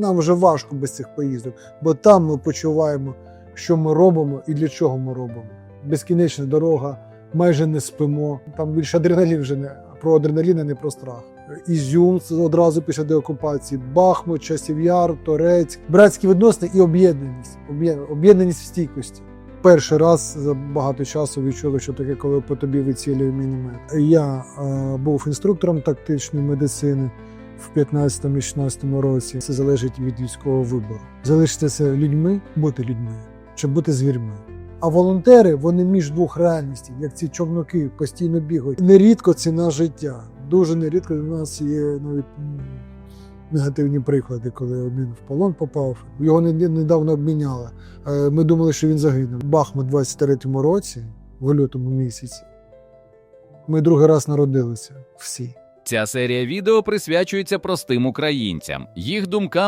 нам вже важко без цих поїздок, бо там ми почуваємо, що ми робимо і для чого ми робимо. Безкінечна дорога, майже не спимо. Там більше адреналін вже не про адреналін, а не про страх. Ізюм одразу після деокупації, Бахмут, Часів Яр, братські відносини і об'єднаність. Об'єднаність в стійкості. Перший раз за багато часу відчули, що таке, коли по тобі вицілює міномет. Я е, був інструктором тактичної медицини в 15-16 році. Це залежить від військового вибору. Залишитися людьми, бути людьми чи бути звірьми. А волонтери вони між двох реальностей, як ці човноки постійно бігають. Нерідко ціна життя. Дуже нерідко у нас є навіть негативні приклади, коли один в полон попав. Його недавно обміняли. Е, Ми думали, що він загинув. Бахмут у 23-му році, в лютому місяці. Ми другий раз народилися всі. Ця серія відео присвячується простим українцям, їх думкам